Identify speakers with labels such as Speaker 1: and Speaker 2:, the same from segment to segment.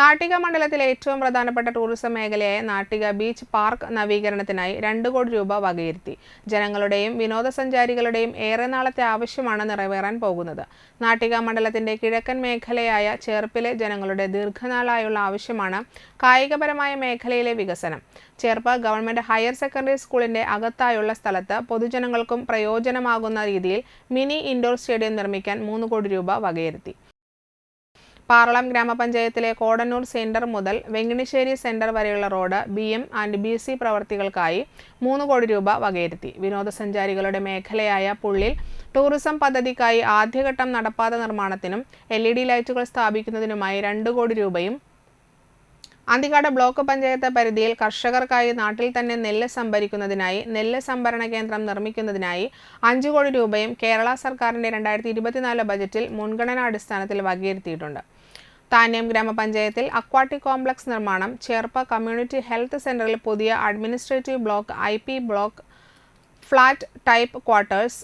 Speaker 1: നാട്ടിക മണ്ഡലത്തിലെ ഏറ്റവും പ്രധാനപ്പെട്ട ടൂറിസം മേഖലയായ നാട്ടിക ബീച്ച് പാർക്ക് നവീകരണത്തിനായി രണ്ട് കോടി രൂപ വകയിരുത്തി. ജനങ്ങളുടെയും വിനോദസഞ്ചാരികളുടെയും ഏറെ നാളത്തെ ആവശ്യമാണ് നിറവേറാൻ പോകുന്നത്. നാട്ടിക മണ്ഡലത്തിന്റെ കിഴക്കൻ മേഖലയായ ചേർപ്പിലെ ജനങ്ങളുടെ ദീർഘനാളായുള്ള ആവശ്യമാണ് കായികപരമായ മേഖലയിലെ വികസനം. ചേർപ്പ് ഗവൺമെന്റ് ഹയർ സെക്കൻഡറി സ്കൂളിന്റെ അകത്തായുള്ള സ്ഥലത്ത് പൊതുജനങ്ങൾക്കും പ്രയോജനമാകുന്ന രീതിയിൽ മിനി ഇൻഡോർ സ്റ്റേഡിയം നിർമ്മിക്കാൻ മൂന്ന് കോടി രൂപ വകയിരുത്തി. പാറളം ഗ്രാമപഞ്ചായത്തിലെ കോടന്നൂർ സെന്റർ മുതൽ വെങ്ങിണിശ്ശേരി സെന്റർ വരെയുള്ള road B M and B C പ്രവർത്തികൾക്കായി മൂന്ന് കോടി രൂപ വകയിരുത്തി. വിനോദസഞ്ചാരികളുടെ മേഖലയായ പുള്ളിൽ ടൂറിസം പദ്ധതിക്കായി ആദ്യഘട്ടം നടപ്പാത നിർമ്മാണത്തിനും എൽ ലൈറ്റുകൾ സ്ഥാപിക്കുന്നതിനുമായി രണ്ട് കോടി രൂപയും അന്തിക്കാട് ബ്ലോക്ക് പഞ്ചായത്ത് പരിധിയിൽ കർഷകർക്കായി നാട്ടിൽ തന്നെ നെല്ല് സംഭരിക്കുന്നതിനായി നെല്ല് സംഭരണ കേന്ദ്രം നിർമ്മിക്കുന്നതിനായി അഞ്ചു കോടി രൂപയും കേരള സർക്കാരിന്റെ രണ്ടായിരത്തി ഇരുപത്തിനാല് ബജറ്റിൽ മുൻഗണനാടിസ്ഥാനത്തിൽ വകയിരുത്തിയിട്ടുണ്ട്. താന്യം ഗ്രാമപഞ്ചായത്തിൽ അക്വാട്ടിക് കോംപ്ലക്സ് നിർമ്മാണം ചേർപ്പ കമ്മ്യൂണിറ്റി ഹെൽത്ത് സെന്ററിൽ പുതിയ administrative block I block flat type quarters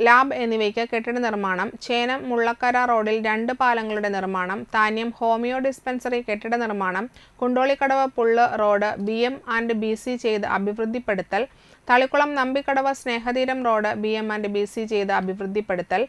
Speaker 1: lab എന്നിവയ്ക്ക് കെട്ടിട നിർമ്മാണം ചേനം മുള്ളക്കര റോഡിൽ രണ്ട് പാലങ്ങളുടെ നിർമ്മാണം താന്യം ഹോമിയോ ഡിസ്പെൻസറി കെട്ടിട നിർമ്മാണം കുണ്ടോളിക്കടവ് പുള്ള് road B M and B C ചെയ്ത് അഭിവൃദ്ധിപ്പെടുത്തൽ Thalikulam Nambikadavu Snehatheeram road B M and B C ചെയ്ത് അഭിവൃദ്ധിപ്പെടുത്തൽ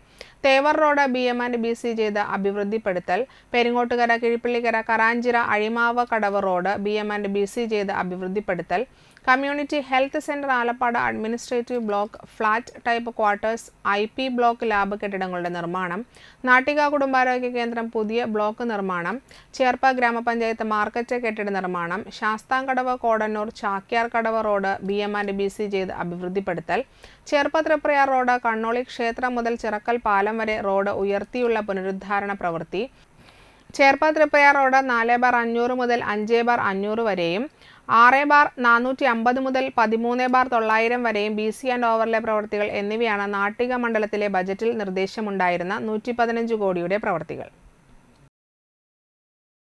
Speaker 1: Thevar road B M and B C ചെയ്ത് അഭിവൃദ്ധിപ്പെടുത്തൽ Peringottukara Kizhippallikkara Karanchira Azhimavu Kadavu road B M and B C ചെയ്ത് അഭിവൃദ്ധിപ്പെടുത്തൽ community health centre Alappad administrative block flat type quarters I P block lab കെട്ടിടങ്ങളുടെ നിർമ്മാണം നാട്ടിക കുടുംബാരോഗ്യ കേന്ദ്രം പുതിയ block നിർമ്മാണം ചേർപ്പ ഗ്രാമപഞ്ചായത്ത് market കെട്ടിട നിർമ്മാണം Sasthamkadavu Kodannur Chakyar Kadavu road B M and B C ചെയ്ത് അഭിവൃദ്ധിപ്പെടുത്തൽ ചേർപ്പ തൃപ്രയാർ റോഡ് കണ്ണോളി ക്ഷേത്രം മുതൽ ചിറക്കൽ പാലം വരെ റോഡ് ഉയർത്തിയുള്ള പുനരുദ്ധാരണ പ്രവൃത്തി ചേർപ്പ തൃപ്പയാർ റോഡ് നാല് ബാർ അഞ്ഞൂറ് മുതൽ അഞ്ച് ബാർ അഞ്ഞൂറ് വരെയും ആറ് ബാർ നാനൂറ്റി അമ്പത് മുതൽ പതിമൂന്ന് ബാർ തൊള്ളായിരം വരെയും ബി സി ആൻഡ് ഓവറിലെ പ്രവൃത്തികൾ എന്നിവയാണ് നാട്ടിക മണ്ഡലത്തിലെ ബജറ്റിൽ നിർദ്ദേശമുണ്ടായിരുന്ന നൂറ്റി പതിനഞ്ച് കോടിയുടെ പ്രവൃത്തികൾ.